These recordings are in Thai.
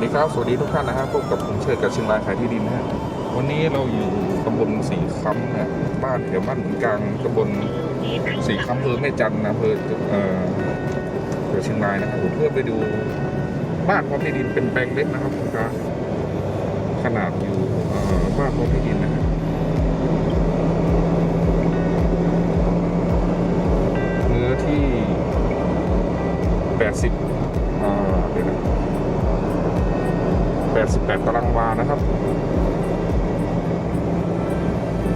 ดีครับ สวัสดีทุกท่านนะครับพบกับผมเชิดกับเชียงรายขายที่ดินนะฮะวันนี้เราอยู่ตำบลสีค้ำนะบ้านแถวบ้านกลางตำบลสีค้ำอำเภอแม่จันนะอำเภอเอ่อเชียงรายนะครับผมเพื่อไปดูบ้านพร้อมที่ดินเป็นแปลงเล็กนะครับคุณตาขนาดอยู่เอ่อบ้านพร้อมที่ดินนะครับเนื้อที่80อ่าเดี๋ยวนะ 88 ตารางวานะครับ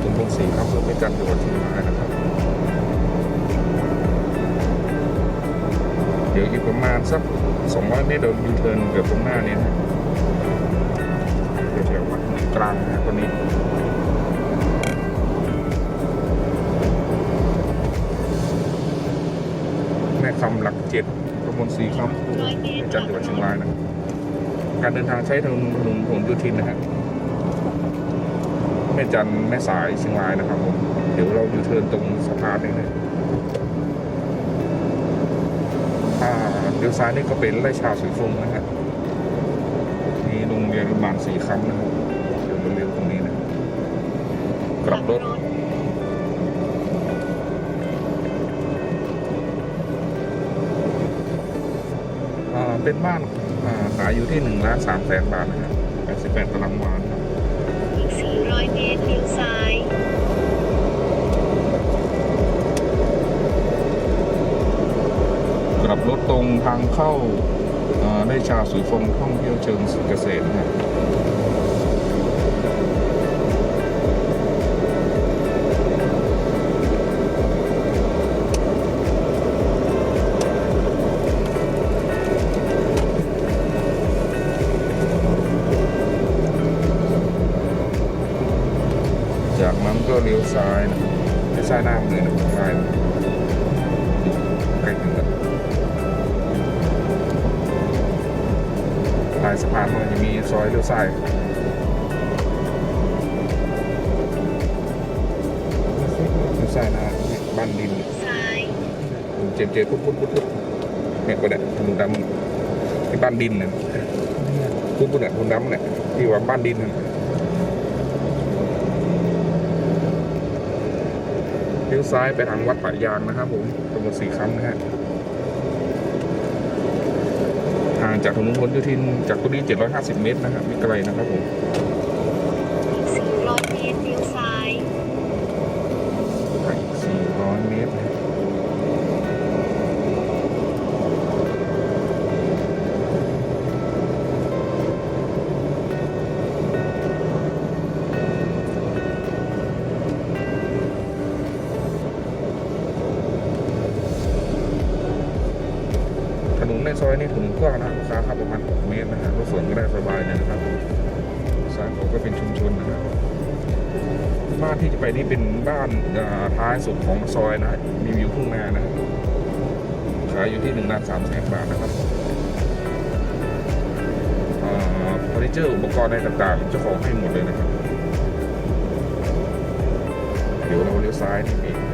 ตำบลสีครับเพื่อเป็นจันทร์จังหวัดเชียงรายนะครับ เดี๋ยวอีกประมาณสัก 200 เมตรเดี๋ยวยูเทิร์นเกือบตรงหน้านี้นะแถวๆวัดกลางนะตอนนี้แม่คำหลักเจ็ดตำบลสีครับเป็นจันทร์จังหวัดเชียงรายนะครับ การเดินทางใช้ถนนถนนผลยูทินนะฮะแม่จันแม่สายเชียงรายนะครับผมเดี๋ยวเราอยู่เทินตรงสะพานนี่นะอ่าเดี๋ยวซ้ายนี่ก็เป็นไร่ชาสุยฟงนะฮะมีโรงเรียนอนุบาลสีคำนะครับเดี๋ยวเราเรียนตรงนี้นะกลับรถเป็นบ้าน ขายอยู่ที่1ล้าน3แสนบาทนะครับ88ตารางวานะครับอีก400เมตรเลี้ยวซ้ายกลับรถตรงทางเข้าอ่าได้ชาสุยฟงท่องเที่ยวเชิงเกษตรนะครับ นะบ้านดินซ้ายผมเจนเจปุ๊บปุ๊บปุ๊บปุ๊บเนี่ยก็ได้ถนนดำที่บ้านดินเนี่ยปุ๊บปุ๊บเนี่ยถนนดำเนี่ยที่ว่าบ้านดินเนี่ยเลี้ยวซ้ายไปทางวัดป่ายางนะครับผมตำบลสีคำนะฮะห่างจากถนนพหลโยธินจากตรงนี้750 เมตรนะครับไม่ไกลนะครับผม อยนี่ถนนกว้างนะลูกค้าครับประมาณ 6 เมตรนะฮะรถสวนก็ได้สบายเลยนะครับซ้ายขวาก็เป็นชุมชนนะครับบ้านที่จะไปนี่เป็นบ้านท้ายสุดของซอยนะมีวิวทุ่งนานะขายอยู่ที่หนึ่งล้านสามแสนบาทนะครับอ่าเฟอร์นิเจอร์อุปกรณ์อะไรต่างๆเจ้าของให้หมดเลยนะครับ เดี๋ยวเราเลี้ยวซ้ายนี่เอง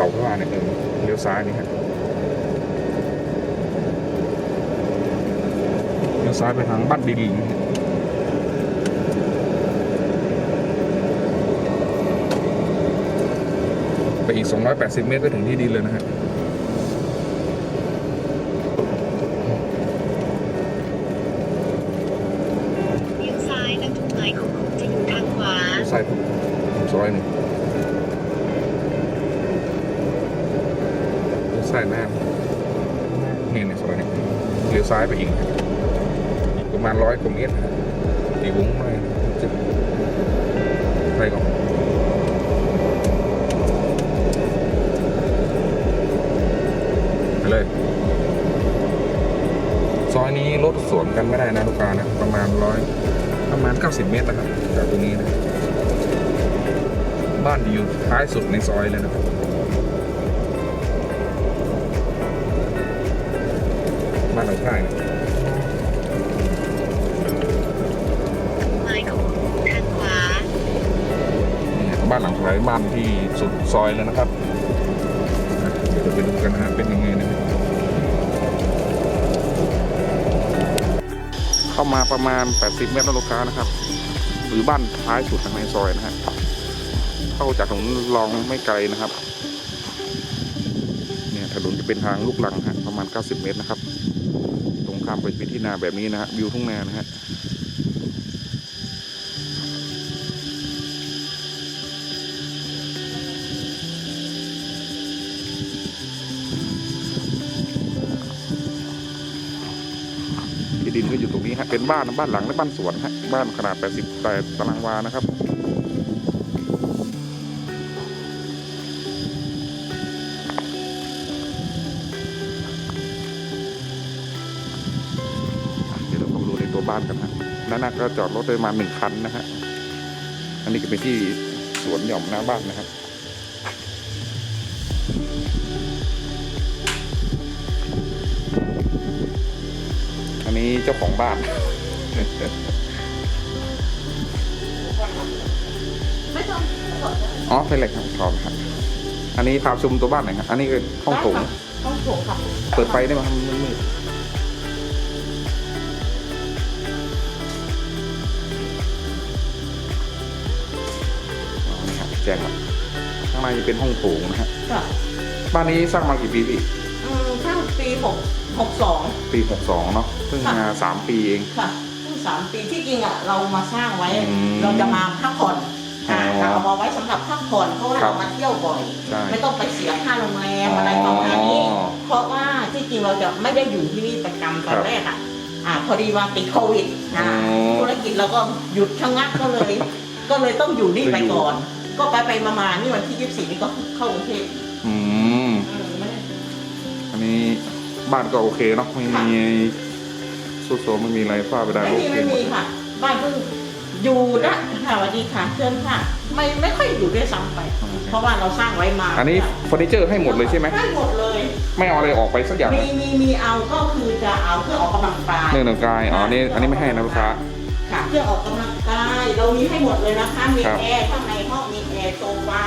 สาพระว่าเนี่ยเออเลี้ยวซ้ายนี่ฮะเลี้ยวซ้ายไปทางบ้านดีๆนไปอีก 280 เมตรก็ถึงที่ดินเลยนะฮะ ใส่หน้านี่ในซอยนี้เลี้ยวซ้ายไปอีกอีกประมาณร้อยกว่าเมตรตีวุ้งไม่จะไปก่อนไปเลย ซอยนี้รถสวนกันไม่ได้นะลูกค้านะ ประมาณร้อยประมาณ 90 เมตรนะครับจากตรงนี้นะ บ้านอยู่ท้ายสุดในซอยเลยนะครับ บ้านหลังค่ายเนี่ยหมายของคุณทางขวานี่ไงบ้านหลังไทยายบ้านที่สุดซอยเลยนะครับ เดี๋ยวเราไปดูกันนะฮะเป็นยังไงนะฮะเข้ามาประมาณ 80 เมตรนะลูกค้านะครับ หรือบ้านท้ายสุดในซอยนะฮะเข้าจากถนนรองไม่ไกลนะครับ เนี่ยถนนจะเป็นทางลูกลังฮะประมาณ 90 เมตรนะครับ ตรงข้ามไปเป็นที่นาแบบนี้นะฮะวิวทุ่งนานะฮะที่ดินก็อยู่ตรงนี้ฮะเป็นบ้านบ้านหลังและบ้านสวนฮะบ้านขนาด80แต่ตารางวานะครับาไปดูในตัวบ้านกันฮะด้านหน้าก็จอดรถได้ประมาณหนึ่งคันนะฮะ อันนี้ก็เป็นที่สวนหย่อมหน้าบ้านนะครับ อันนี้เจ้าของบ้านไม่ต้องอ๋อเป็นเหล็กครับถอดครับ อันนี้พาชมตัวบ้านหน่อยครับ อันนี้คือห้องโถงห้องโถงค่ะ เปิดไฟได้ไหมครับมันมืด นี่ครับแจ้งครับข้างในจะเป็นห้องโถงนะฮะค่ะบ้านนี้สร้างมากี่ปีพี่อืมถ้าปีหกหกสอง ปีหกสองเนาะเพิ่งมาสามปีเอง ค่ะเพิ่งสามปีที่จริงอะเรามาสร้างไว้ อืมเราจะมาพักผ่อนอ่าอ๋อเราเอามาไว้สำหรับพักผ่อนเพราะว่าครับเรามาเที่ยวบ่อย ใช่ไม่ต้องไปเสียค่าโรงแรมอะไรประมาณนี้ อ๋อเพราะว่าที่จริงเราจะไม่ได้อยู่ที่นี่ประจำตอครันบแรกอะอ่าพอดีว่าติดโควิดอ่าอ๋อธุรกิจเราก็หยุดชะงักก็เลย ก็เลยต้องอยู่นี่ไปก่อน ก็ไปไปมาๆนี่วันที่24นี่ก็เข้ากรุงเทพอืมอืมไม่ได้อันนี้บ้านก็โอเคเนาะไม่มีสุดโทรมไม่มีอะไรฝ้าไปได้ไม่โอมีเคไม่หมมีดค่ะ บ้านเพิ่งอยู่ได้ค่ะสวัสดีค่ะเชิญค่ะ ไม่ไม่ค่อยอยู่ด้วยซ้ำไป เพราะว่าเราสร้างไว้มาอันนี้เฟอร์นิเจอร์ให้หมดเลยใช่ไหมให้หมดเลย ไม่เอาอะไรออกไปสักอย่างมีมีมีเอาก็คือจะเอาเครื่องออกกำลังกายเรื่องหนังกายอ๋อนี่อันนี้ไม่ให้นะลูกค้า ค่ะเครื่องออกกำลังกายเรามีให้หมดเลยนะคะ มีครับแอร์ข้างในห้องมีแอร์โซฟา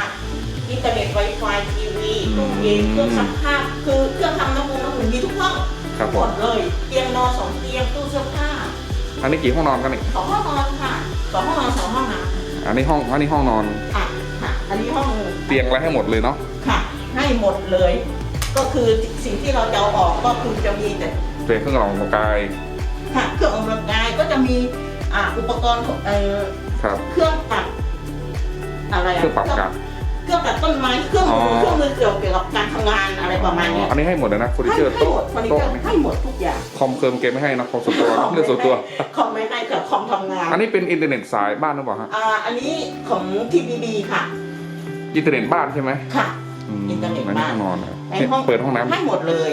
อินเทอร์เน็ตไวไฟทีวีตู้เย็นอืมเครื่องซักผ้าคือเครื่องทำน้ำมันน้ำอุ่นมีทุกห้องครับหผมมดเลยเตียงนอนสองเตียงตู้เสื้อผ้าอันนี้กี่ห้องนอนกันนี่สองห้องนอนค่ะสองห้องนอนสองห้องน้ำอันนี้ห้องอันนี้ห้องนอนค่ะค่ะ อันนี้ห้องเตียงอะไรให้หมดเลยเนาะค่ะ ให้หมดเลย ก็คือสิ่งที่เราจะเอาออกก็คือจะมีแต่เป็นเครื่องออกกำลังกาย ค่ะเครื่องออกกำลังกายก็จะมี อ่าอุปกรณ์ของเอ่อครับ เครื่องตัดอะไรอะเครื่องปรับอากาศ เครื่องตัดต้นไม้เครื่องมืออ๋อเครื่องมือเกี่ยวเกี่ยวกับการทำงานอะไรประมาณเนี้ยอันนี้ให้หมดเลยนะเฟอร์นิให้เจอร์ให้โต๊ะหมดเฟอร์นิเจโต๊ะอร์นี่ให้หมดทุกอย่างคอมเคิร์มเกมไม่ให้นะคอมส่วนตัวนะเรื่องส่วนตัว คอมไม่ให้กับคอมทำงานอันนี้เป็นอินเทอร์เน็ตสายบ้านหรือเปล่าฮะอ่าอันนี้ของทีบีบีค่ะ อินเทอร์เน็ตบ้านใช่ไหมค่ะ มอินเทอร์เน็ตอันนี้บ้าน ห้องนอนนะในห้องเปิดห้องน้ำ ให้หมดเลย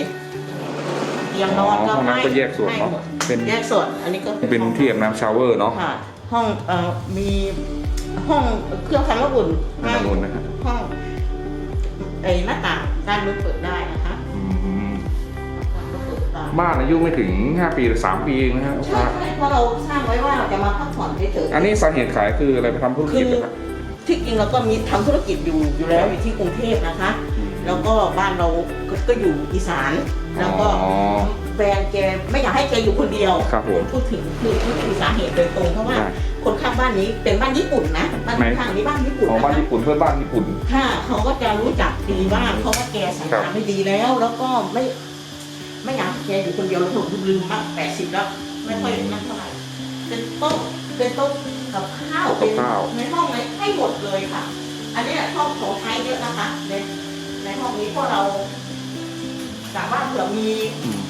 เตียงนอนก็ห้องน้ำก็ให้แยกส่วนเนาะให้หมด เป็นแยกส่วน อันนี้ก็เป็นที่อาบน้ำชาวเวอร์เนาะค่ะห้องเอ่อมีห้องเครื่องทำน้ำอุ่นด้านบนนะฮะ ห้องไอ้หน้าต่างด้านนู้นเปิดได้นะคะอืมก็เปิดได้บ้านอายุไม่ถึง 5 ปีหรือ3ปีเองนะฮะลูกใช่ค้าใช่เพราะเราสร้างไว้ว่าเราจะมาพักผ่อนเฉยๆ อันนี้สาเหตุขายคืออะไรไปทำธุรคืกิจอนะครับ ที่จริงเราก็มีทำธุรกิจอยู่อยู่แล้วอยู่ที่กรุงเทพนะคะ แล้วก็บ้านเราก็ก็อยู่อีสานแล้วก็อ๋อแฟนแกไม่อยากให้แกอยู่คนเดียวครับผมพูดถึงคือพูดถึงสาเหตุโดยตรงเพราะว่าได้ คนข้างบ้านนี้เป็นบ้านญี่ปุ่นนะบ้านไหน ข้างๆนี้บ้านญี่ปุ่นของนะบ้านคะญี่ปุ่นเพื่อนบ้านญี่ปุ่น ค่ะเขาก็จะรู้จักดีบ้างเพราะว่าแกสัญครัญาบ ไม่ดีแล้ว แล้วก็ไม่ ไม่อยากให้แกอยู่คนเดียวแล้วผมลืมมากแปดสิบแล้วไม่ค่อยนั่นเท่าไหร่เป็นโต๊ะเป็นโต๊ะกับข้าวเป็นในห้องในให้หมดเลยค่ะ อันนี้ห้องของใช้เยอะนะคะในในห้องนี้พวกเราสามารถเผื่อมี อืม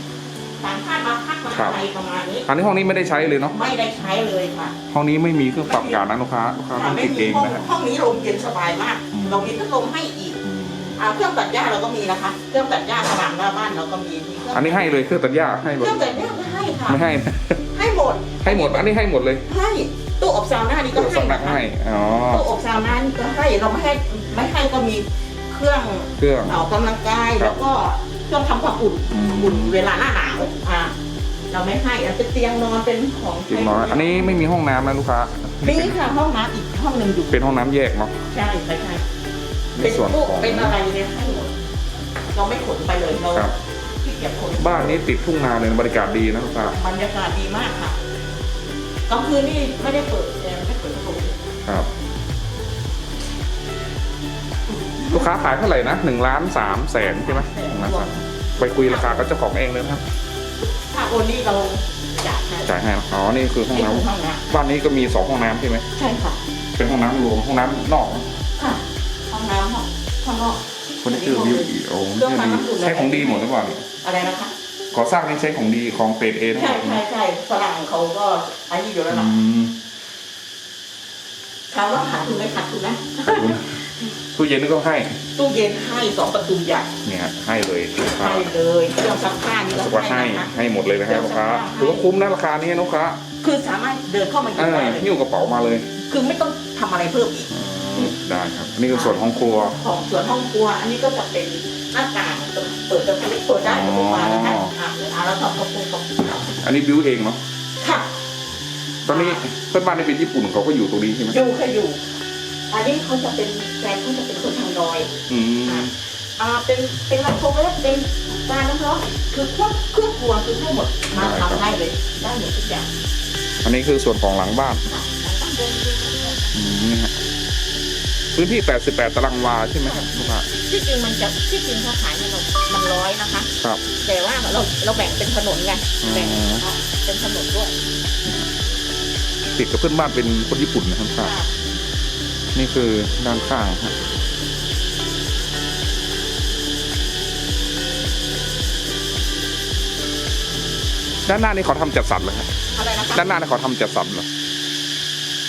ต่างชาติมาพักมาครับ อะไรประมาณนี้อันนี้ห้องนี้ไม่ได้ใช้เลยเนาะ ไม่ได้ใช้เลยค่ะห้องนี้ไม่มีเครื่องปรับอากาศนะลูกค้าลูกค้าต้องไม่ติดเองมีห้องนะฮะ ห้องนี้ลมเย็นสบายมาก อืม เรามีพัดลมให้อีกอืมอ่าเครื่องตัดหญ้าเราก็มีนะคะ เครื่องตัดหญ้าสนามหน้าบ้านเราก็มีมีเครื่องอันนี้ให้เลยเครื่องตัดหญ้าให้หมเคดรื่องตัดหญ้าก็ให้ค่ะ ไม่ให้นะ ให้หมด ให้หมด อันนี้ให้หมดเลยให้ตู้อบซาวน่านี่ก็ตัวให้สำนักนะคะให้อ๋อตู้อบซาวน่านี่ก็ให้เราไม่ให้ไม่ให้ก็มีเครื่องเครื่อง ออกกำลังกายครับ แล้วก็ เครื่องทำความอุ่นอืมอุ่นเวลาหน้าหนาวอ่าเราไม่ให้อันเป็นเตียงนอนเป็นของเตียงน้อยอันนี้ไม่มีห้องน้ำนะลูกค้ามีค่ะห้องน้ำอีกห้องหนึ่งอยู่เป็นห้องน้ำแยกเนาะใช่ใช่ใช่ในเป็นส่วนตู้ของเป็นอะไรเนี่ยให้หมดเราไม่ขนไปเลยเราครับที่เก็บขนบ้านนี้ติดทุ่งนาเลยบรรยากาศดีนะลูกค้าบรรยากาศดีมากค่ะกลางคืนนี่ไม่ได้เปิดแอร์ไม่ได้เปิดพัดลมครับ ลูกค้าขายเท่าไหร่นะหนึ่งล้านสามแสนใช่ไหมหนึ่งล้านสามไปคุยราคากับเจ้าของเองเลยนะครับ ถ้าโอนนี่เราจ่ายให้จ่ายให้นะอ๋อนี่คือห้องนี่น้คือห้องน้ำบ้านนี้ก็มีสองห้องน้ำใช่ไหมำใช่ค่ะ เป็นห้องน้ำรวมห้องน้ำนอกนะค่ะ ห้องน้ำห้องข้างนอก คนนี้คือวิวอีโอ้เครื่องทำน้ำอุ่น ใช้ของดีหมดหรือเปล่าเนี่ยอะไรนะคะ ก่อสร้างนี่ใช้ของดีของเกรดเอทั้งหใช่มดใช่ใช่ฝรั่งเขาก็อันนี้อยู่แล้วอืนะมถามว่าขาดทุนไหมขาดทุนนะ ขอบคุณ ตู้เย็นนี่ก็ให้ ตู้เย็นให้สองประตูใหญ่เนี่ยให้เลยลูกค้าให้เลยเครื่องซักผ้านี่รู้ก็สึกว่าให้ให้นะคะให้หมดเลยนะฮะลูกค้าถือว่าคุ้มนะราคานี้นะลูกค้าคือสามารถเดินเข้ามาหยิเอบอได้เลยหิ้วกระเป๋ามาเลย คือไม่ต้องทำอะไรเพิ่มอีกอืมได้ครับอันนี่คือส่วนห้องครัว ของส่วนห้องครัว อันนี้ก็จะเป็นหน้าต่างเปิดจะเปิดได้ประตูมานะคะอะอะแล้วทำกระโปรงกระโปรงอันนี้บิวเองเนาะค่ะ ตอนนี้เพื่อนบ้านที่เป็นญี่ปุ่นเขาก็อยู่ตรงนี้ใช่ไหมอยู่ค่ะอยู่ อันนี้เขาจะเป็นแฟนเขาจะเป็นคนทางดอยอืม อ่าเป็นเป็นลำโพงแล้วเป็นการน้ำร้อนคือเครื่องเครื่องครัวคือให้หมดมาทำได้เลยได้หมดทุกอย่างอันนี้คือส่วนของหลังบ้านค่ะต้องเดินดูอืมนี่ฮะพื้นที่ 88 ตารางวาใช่ไหมครับลูกค้าที่จริงมันจะที่จริงเขาขายเนี่ยเรามันร้อยนะคะ ครับ แต่ว่าเราเราแบ่งเป็นถนนไงแบ่งอ๋อเอาเป็นถนนด้วยติดกับเพื่อนบ้านเป็นคนญี่ปุ่นนะครับค่ะ นี่คือด้านข้างฮะด้านหน้านี่เขาทำจัดสรรเลยครับอะไรนะคะด้านหน้านี่เขาทำจัดสรรเหรอ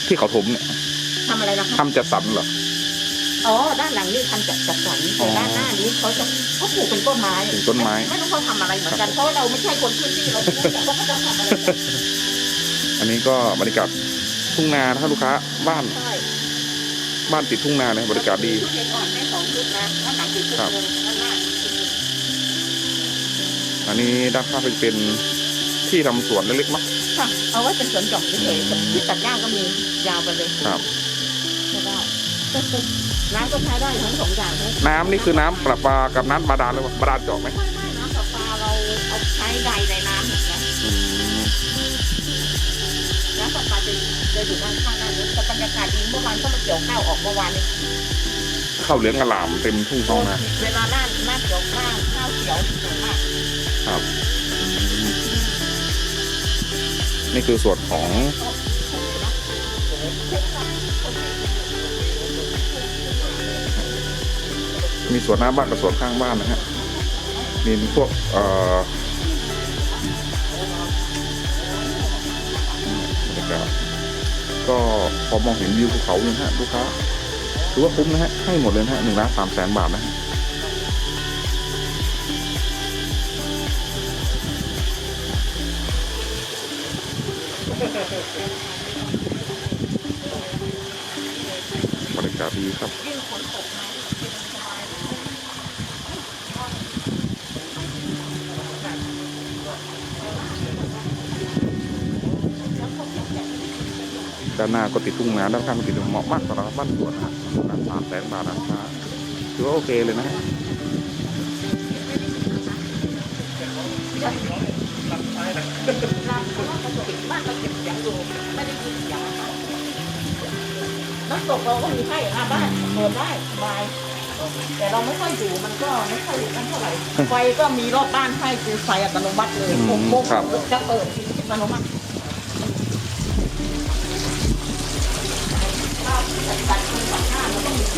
ที่เขาถมเนี่ยทำอะไรนะคะทำจัดสรรเหรออ๋อด้านหลังนี่ทำจากจัดสรรอ๋แต่อด้านหน้านี้เขาจะเขาปลูกเป็นต้นไม้ปลูกต้นไม้ไม่รู้เขาทำอะไรเหมือนกันเพราะว่าเราไม่ใช่คนพื้นที่เราไม่รู้แต่ว่าเขาจะทำอะไรกันอันนี้ก็บรรยากาศทุ่งนานะครับลูกค้าบ้านใช่ บ้านติดทุ่งนาเลยบรรยากาศดีชุดเด็กอ่อนได้สองชุดนะด้านหลังติดชุดครับหนึ่งด้านหน้าอีกชุดหนึ่งอันนี้ด้านข้างเป็นเป็นที่ทำสวนเล็กๆเนาะ ค่ะเอาไว้เป็นสวนหย่อมเฉยๆที่ตัดหญ้าก็มียาวไปเลยครับไม่ได้น้ำก็ใช้ได้ทั้งสองอย่างทั้งน้ำนี่คือน้ำประปากับน้ำบาดาลหรือเปล่าบาดาลเจาะไหมไม่ไม่น้ำประปาเราเอาใช้ใดในน้ำอย่างเงี้ยอืม น้ำประปาจะจะอยู่ด้านข้างด้านนู้นแต่บรรยากาศดีเมื่อวานก็มาเกี่ยวข้าวออกเมื่อวานนี้ข้าวเหลืองอลามเต็มทุ่งท้องนาเวลาหน้าหน้าเกี่ยวข้าวข้าวเขียวสวยมากครับนี่คือส่วนของมีสวนหน้าบ้านกับสวนข้างบ้านนะฮะมีพวกเอ่อากาศ ก็พอมองเห็นวิวภูเขาเลยฮะลูกค้าถือว่าคุ้มนะฮะให้หมดเลยนะฮะหนึ่งล้านสามแสนบาทนะฮะบรรยากาศดีครับ ด้านหน้าก็ติดทุ่งนาด้านข้างก็ติดทุ่งเหมาะมากสำหรับบ้านสวนนะฮะร้านสามแสนบาทราคาถือว่าโอเคเลยนะฮะร้านเขาก็จะปิดบ้านก็เก็บเสียงอยู่ไม่ได้ยินเสียงนะคะน้ำตกเราก็มีให้อะบ้านเปิดได้สบายแต่เราไม่ค่อยอยู่มันก็ไม่ค่อยนั่นเท่าไหร่ไฟก็มีรอบบ้านให้คือไฟอัตโนมัติเลยหกโมงจะเปิดอัตโนมัติ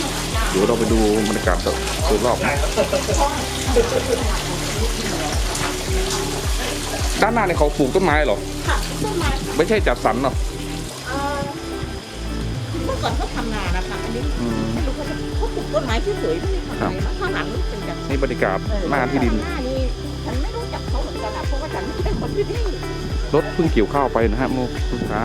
เราต้องมีเครื่องตัดหน้าเดี๋ยวเราไปดูบรรยากาศโดยรอบนะด้านหน้าเนี่ยเขาปลูกต้นไม้เหรอ ค่ะต้นไม้ไม่ใช่จัดสรรเหรอเอ่อเมื่อก่อนเขาทำนานะคะอันนี้อืม ไม่รู้เขาเขาปลูกต้นไม้ที่เฉยๆไม่ได้ทำอะไรนะข้างหลังนี่เป็นแบบนี่บรรยากาศเออหน้าที่ดินข้างหน้านี่ฉันไม่รู้จักเขาเหมือนกันอะเพราะว่าฉันไม่ใช่คนที่นี่รถเพิ่งเกี่ยวข้าวไปนะฮะมูลูกค้า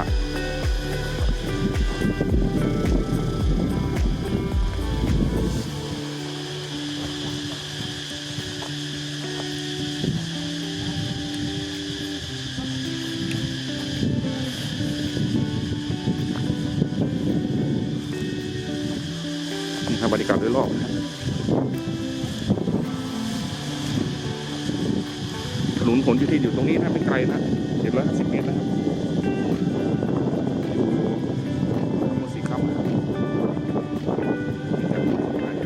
นุนผลอยู่ที่อยู่ตรงนี้นะไม่ไกลนะ750เมตรนะครับอยู่ตำบลสีคำนะครับ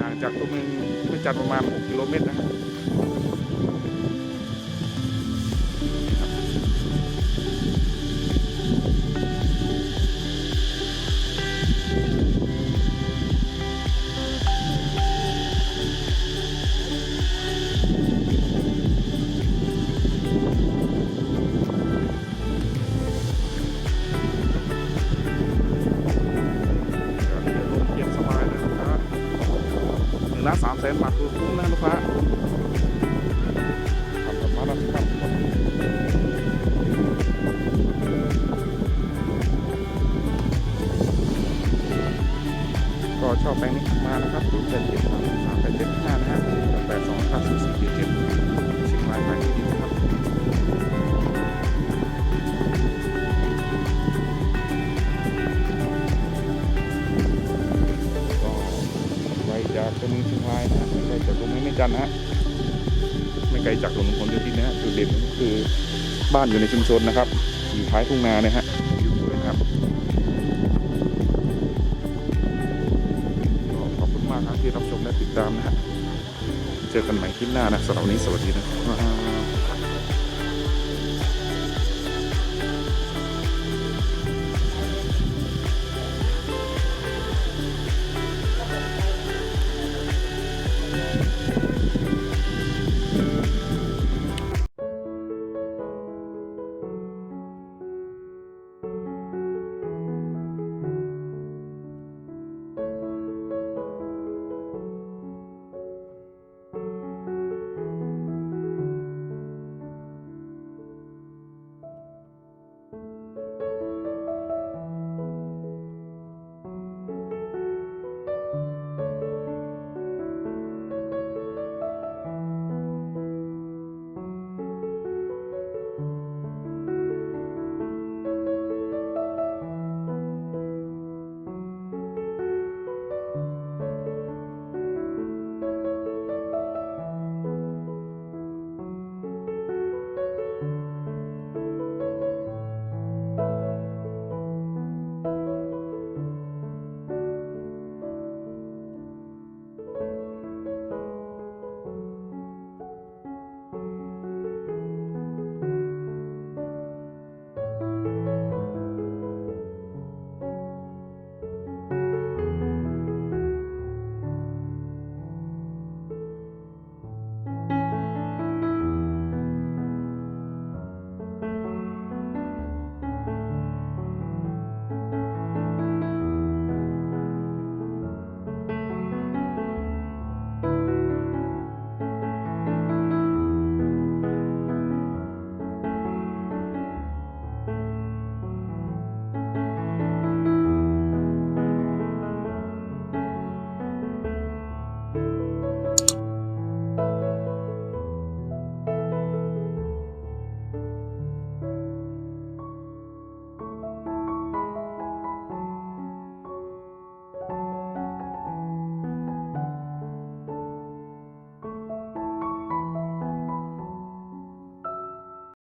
ห่างจากตัวเมืองไม่จัดประมาณ 6 กิโลเมตรนะครับ งล้ ลจากถนนผลโยธินนะฮะจุดเด่นก็คือบ้านอยู่ในชุมชนนะครับ อยู่ท้ายทุ่งนาเนี่ยฮะอยู่สวยนะครับขอบคุณมากครับที่รับชมและติดตามนะฮะเจอกันใหม่คลิปหน้านะสำหรับวันนี้สวัสดีนะครับ